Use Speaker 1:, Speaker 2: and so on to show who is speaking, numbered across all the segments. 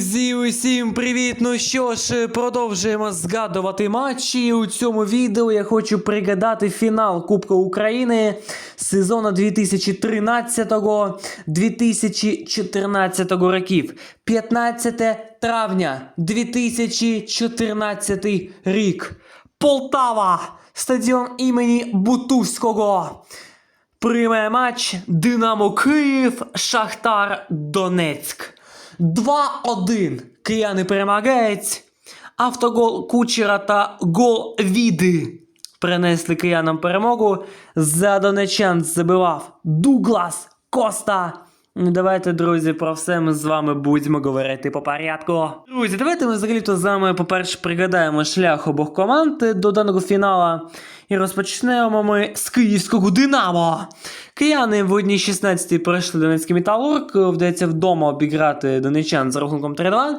Speaker 1: Друзі, усім привіт! Ну що ж, продовжуємо згадувати матчі. У цьому відео я хочу пригадати фінал Кубка України сезону 2013-2014 років. 15 травня 2014 рік. Полтава! Стадіон імені Бутузького. Приймає матч Динамо Київ, Шахтар Донецьк. 2-1. Кияни перемагають. Автогол Кучера та гол Віди принесли киянам перемогу. За донечан забивав Дуглас Коста. Ну, Давайте, друзі, про все ми з вами будемо говорити по порядку. Друзі, давайте ми взагалі-то з вами, по-перше, пригадаємо шлях обох команд до даного фінала. І розпочнемо ми з київського Динамо. Кияни в одній 16 пройшли Донецький Металург. Вдається вдома обіграти донечан за рахунком 3-2.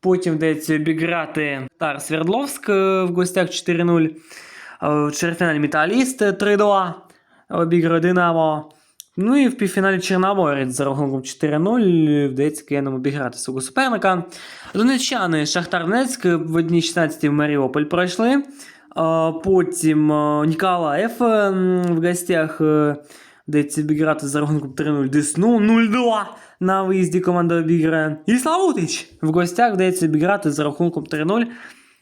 Speaker 1: Потім вдається обіграти Тар Свердловськ в гостях 4-0. Е, В чвертьфіналі Металіст 3-2 обіграє Динамо. Ну і в півфіналі Чорноморець за рахунком 4-0 вдається киянам обіграти свого суперника. Донеччани Шахтар Донецьк в одній 16 в Маріуполь пройшли. Потім Ніколаєв в гостях е, вдається обіграти за рахунком 3-0 Десну 0-2 на виїзді команда обіграє. І Славутич в гостях вдається обіграти за рахунком 3-0.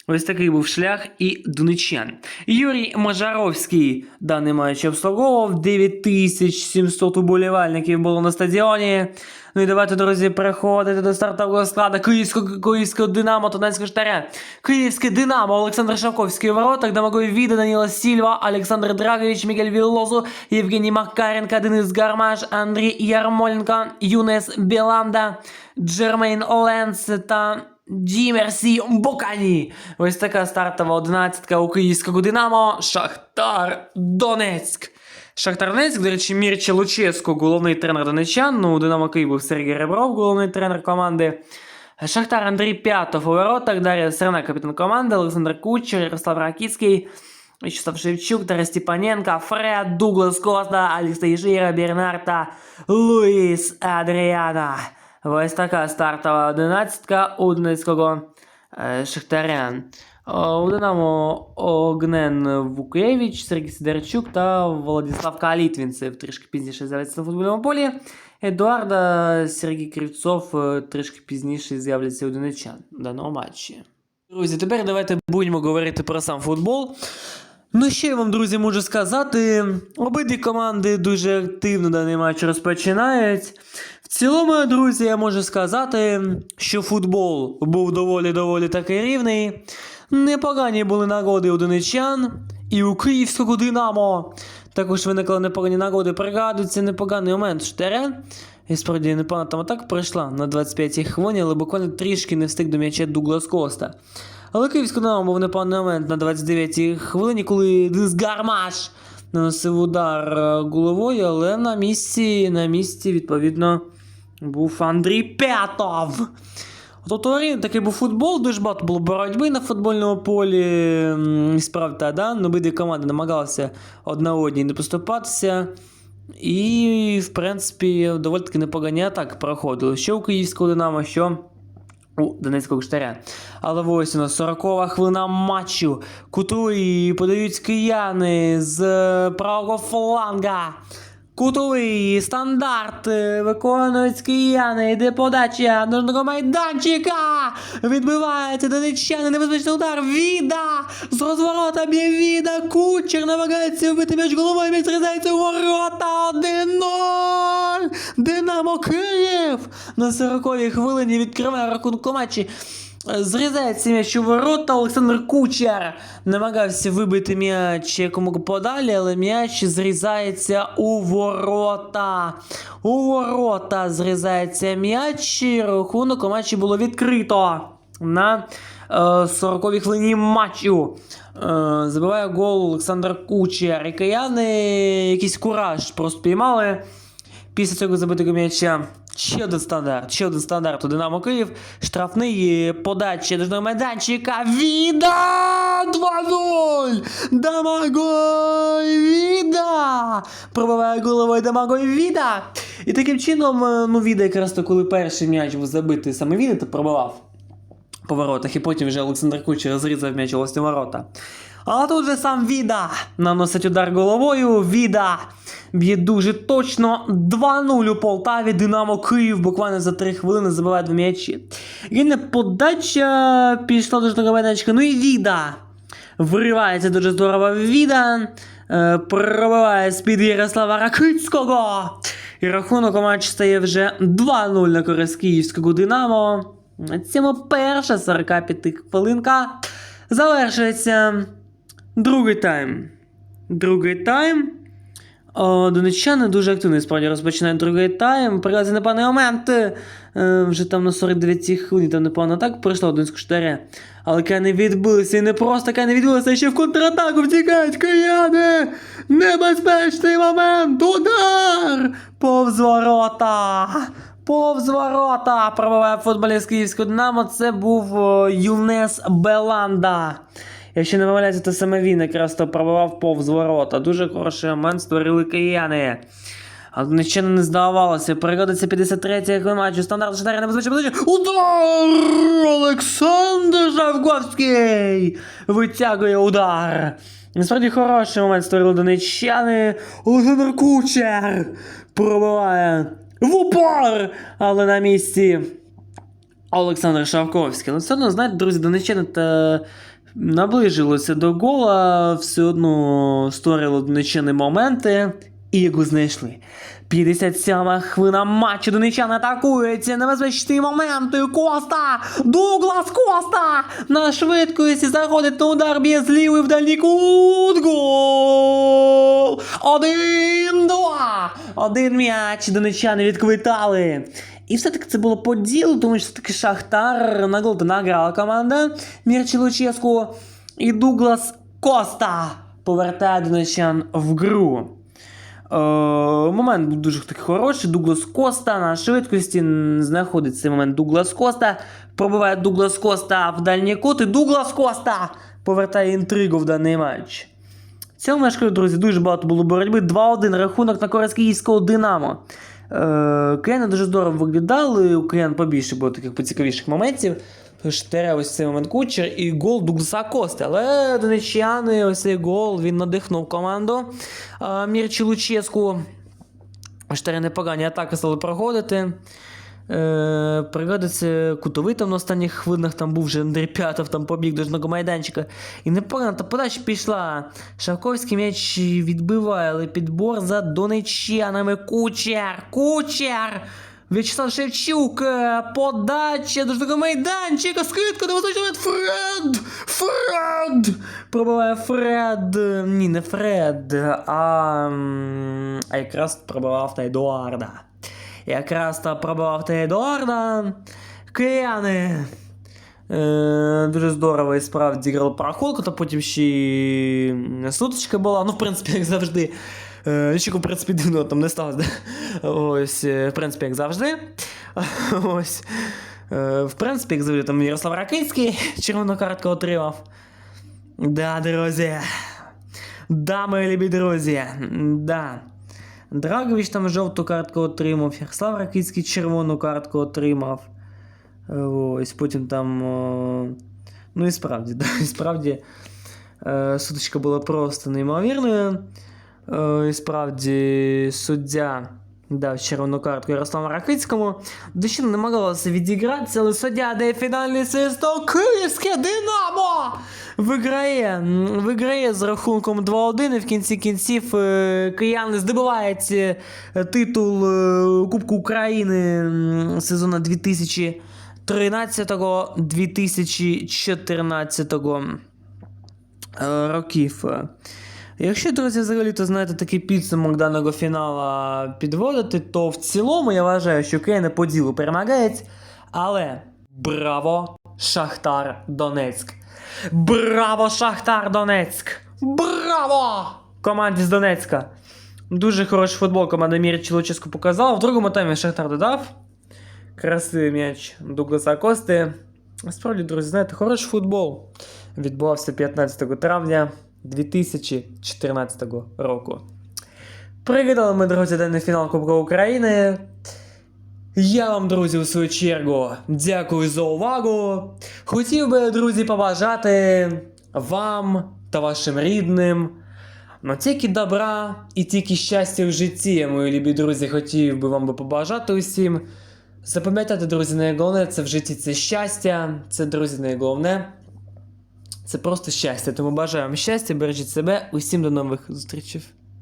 Speaker 1: Ось такий був шлях і донеччан. Юрій Мажаровський даний матч обслуговував 9700 уболівальників було на стадіоні. Ну і давайте, друзі, переходити до стартового складу Київського, Динамо Донецького Штаря. Київське Динамо, Олександр Шавковський у воротах, Домагой Віда, Даніла Сільва, Олександр Драгович, Мігель Віллозу, Євгеній Макаренко, Денис Гармаш, Андрій Ярмоленко, Юнес Біланда, Джермейн Оленс та Дімерсі Бокані. Ось така стартова одинадцятка у київського Динамо. Шахтар Донецьк. Шахтар до речі, Мірча Луческо, головний тренер донечан. Ну, у Динамо Київ був Сергій Ребров, головний тренер команди. Шахтар Андрій П'ятов у воротах, Дар'я Серна, капітан команди, Олександр Кучер, Ярослав Ракіцький, Вячеслав Шевчук, Тарас Степаненко, Фред, Дуглас Коста, Аліс Жира, Бернар та Луїс Адріана. Ось така стартова одинадцятка у Донецького е, Шахтаря. О, У Динамо Огнен Вукевич, Сергій Сидорчук та Владислав Калітвінцев трішки пізніше з'являться на футбольному полі. Едуарда Сергій Кривцов е, трішки пізніше з'являться у Донечан в даному матчі. Друзі, тепер давайте будемо говорити про сам футбол. Ну, що я вам, друзі, можу сказати. Обидві команди дуже активно даний матч розпочинають. Цілому, друзі, я можу сказати, що футбол був доволі-доволі такий рівний. Непогані були нагоди у донечан і у київського Динамо. Також виникли непогані нагоди. Пригадується непоганий момент Штаря. І справді непогана там атака пройшла на 25-й хвилині, але буквально трішки не встиг до м'яча Дуглас Коста. Але київський Динамо був непоганий момент на 29-й хвилині, коли Дис Гармаш наносив удар е, головою, але на місці, на місці, відповідно, був Андрій П'ятов. Тобто такий був футбол, дуже багато було боротьби на футбольному полі. Справді, та, да? ну, обидві команди намагалися одна одній не поступатися. І, в принципі, доволі таки непогані атаки проходили. Що у київського Динамо, що у Донецького штаря. Але ось у нас 40 хвилина матчу. Кутовий подають кияни з правого фланга. Кутовий стандарт е, виконують кияни. Йде подача нужного майданчика. Відбивається донеччани. Небезпечний удар. Віда! З розворота б'є Віда. Кучер намагається вбити м'яч головою. М'яч зрізається у ворота. 1-0. Динамо Київ. На 40-й хвилині відкриває рахунку матчі. Зрізається м'яч у ворота. Олександр Кучер намагався вибити м'яч якомога подалі, але м'яч зрізається у ворота. У ворота зрізається м'яч. і Рахунок у матчі було відкрито на е, 40-й хвилині матчу. Е, забиває гол Олександр Кучер. І кияни якийсь кураж просто піймали. Після цього забитого м'яча ще один стандарт, ще один стандарт у Динамо Київ. Штрафний подача до майданчика. Віда! 2-0! Дамагой Віда! Пробиває головою Дамагой Віда! І таким чином, е, ну, Віда якраз то, коли перший м'яч був забитий саме Віда, то пробивав по воротах, і потім вже Олександр Кучер розрізав м'яч у ворота. А тут же сам Віда наносить удар головою. Віда б'є дуже точно. 2-0 у Полтаві. Динамо Київ буквально за 3 хвилини забиває два м'ячі. Єдина подача пішла жовтого майданчика. Ну і Віда. Виривається дуже здорово Віда. Е, пробиває з-під Ярослава Ракицького. І рахунок у матчі стає вже 2-0 на користь київського Динамо. На цьому перша 45 хвилинка завершується. Другий тайм. Другий тайм. О, донеччани дуже активно справді розпочинають другий тайм. Привезли непевний момент. Е, вже там на 49-й хвилині там непогано так пройшло один з куштаря. Але кияни відбилися і не просто кияни відбилися, а ще в контратаку втікають кияни! Небезпечний момент! Удар! Повз ворота! Повз ворота! Пробиває футболіст Київського Динамо. Це був о, Юнес Беланда. Якщо не помиляюся, то саме він якраз то пробивав повз ворота. Дуже хороший момент створили кияни. А нічого не здавалося. Перегодиться 53-й хвилин матчу. Стандарт Шатаря небезпечна подача. Удар! Олександр Жавковський! Витягує удар. Насправді хороший момент створили донеччани. Олександр Кучер пробиває в упор! Але на місці Олександр Шавковський. Але все одно, знаєте, друзі, донеччани та наближилося до гола, все одно створили донеччани моменти і його знайшли. 57 хвилина матчу Донеччани атакується. Небезпечний момент. Коста! Дуглас Коста! На швидкості заходить на удар б'є з лівий в дальній кут. Гол! Один-два! Один м'яч донеччани відквитали. І все-таки це було по ділу, тому що все-таки Шахтар на гол награла команда Мірчі Луческу. І Дуглас Коста повертає донеччан в гру. Е, момент був дуже такий хороший. Дуглас Коста на швидкості знаходить цей момент Дуглас Коста. Пробиває Дуглас Коста в дальній кут. І Дуглас Коста повертає інтригу в даний матч. В цьому мешкаю, друзі, дуже багато було боротьби. 2-1 рахунок на користь київського Динамо. Е, Кияни дуже здорово виглядали, у киян побільше було таких поцікавіших моментів. Штере ось цей момент кучер і гол Дугласа Кости. Але донеччани, ось цей гол, він надихнув команду е, Мірчі Луческу. Штери непогані атаки стали проходити. Е, пригодиться кутовий там на останніх хвилинах там був вже Андрій П'ятов, там побіг до жного майданчика. І непогана та подача пішла. Шавковський м'яч відбиває, але підбор за донеччанами. Кучер! Кучер! В'ячеслав Шевчук, е, подача до жного майданчика, скидка до височого Фред! Фред! Пробиває Фред. Ні, не Фред, а, а якраз пробивав на Едуарда. Якраз то пробивав та Едуарда. Кияни. Е, дуже здорово і справді грали парахолку, та потім ще й сутичка була. Ну, в принципі, як завжди. Е, Нічого, в принципі, дивного там не сталося. да? Ось, е, в принципі, як завжди. Ось. Е, В принципі, як завжди, там Ярослав Ракицький червону картку отримав. Да, друзі. Да, мої любі друзі. Да. Драгович там жовту картку отримав, Ярослав Ракицький червону картку отримав. Е, Ось потім там. о, Ну і справді, да, і справді е, сутичка була просто неймовірною. Е, І справді суддя дав червону картку Ярославу Ракицькому. Дещина намагалася відігратися, але суддя дає фінальний свисток. Київське Динамо! Виграє, виграє з рахунком 2-1 і в кінці кінців е, кияни здобувають е, титул е, Кубку України сезону 2013-2014 е, років. Якщо, друзі, взагалі, то знаєте, такий підсумок даного фіналу підводити, то в цілому я вважаю, що Кияни по ділу перемагають. Але браво, Шахтар Донецьк! Браво, Шахтар Донецьк! Браво! Команді з Донецька! Дуже хороший футбол команда Мірчі Луческу показала. В другому таймі Шахтар додав. Красивий м'яч Дугласа Кости. Справді, друзі, знаєте, хороший футбол. Відбувався 15 травня 2014 року. Пригадали ми, друзі, денний фінал Кубка України. Я вам, друзі, у свою чергу дякую за увагу. Хотів би, друзі, побажати вам та вашим рідним. Ну, тільки добра і тільки щастя в житті, мої любі друзі, хотів би вам би побажати усім. Запам'ятайте, друзі, найголовне це в житті це щастя. Це, друзі, найголовне. Це просто щастя. Тому бажаю вам щастя, бережіть себе. Усім до нових зустрічей.